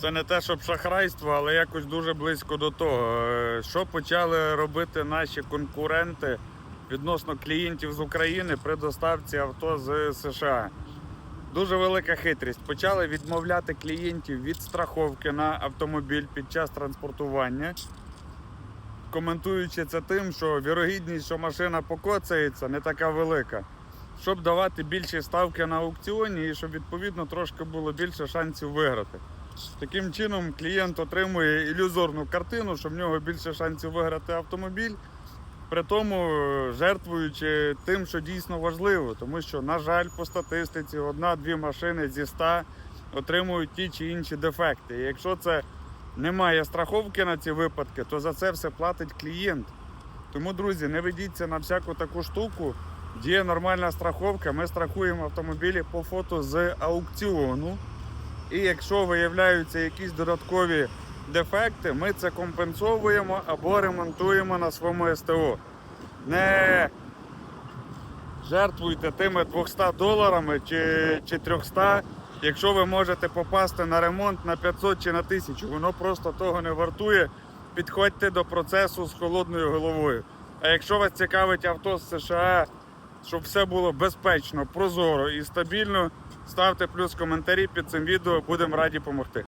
Це не те, щоб шахрайство, але якось дуже близько до того. Е, Що почали робити наші конкуренти відносно клієнтів з України при доставці авто з США? Дуже велика хитрість. Почали відмовляти клієнтів від страховки на автомобіль під час транспортування, коментуючи це тим, що вірогідність, що машина покоцається, не така велика. Щоб давати більші ставки на аукціоні і щоб відповідно трошки було більше шансів виграти. Таким чином клієнт отримує ілюзорну картину, що в нього більше шансів виграти автомобіль, при тому е, жертвуючи тим, що дійсно важливо, тому що, на жаль, по статистиці одна-дві машини зі 100 отримують ті чи інші дефекти. І якщо це немає страховки на ці випадки, то за це все платить клієнт. Тому, друзі, не ведіться на всяку таку штуку. Є нормальна страховка. Ми страхуємо автомобілі по фото з аукціону. І якщо виявляються якісь додаткові дефекти, ми це компенсовуємо або ремонтуємо на своєму СТО. Не жертвуйте тими 200 доларами чи, чи 300, якщо ви можете попасти на ремонт на 500 чи на 1000. Воно просто того не вартує. Підходьте до процесу з холодною головою. А якщо вас цікавить авто з США, щоб все було безпечно, прозоро і стабільно, ставте плюс коментарі під цим відео, будемо раді допомогти.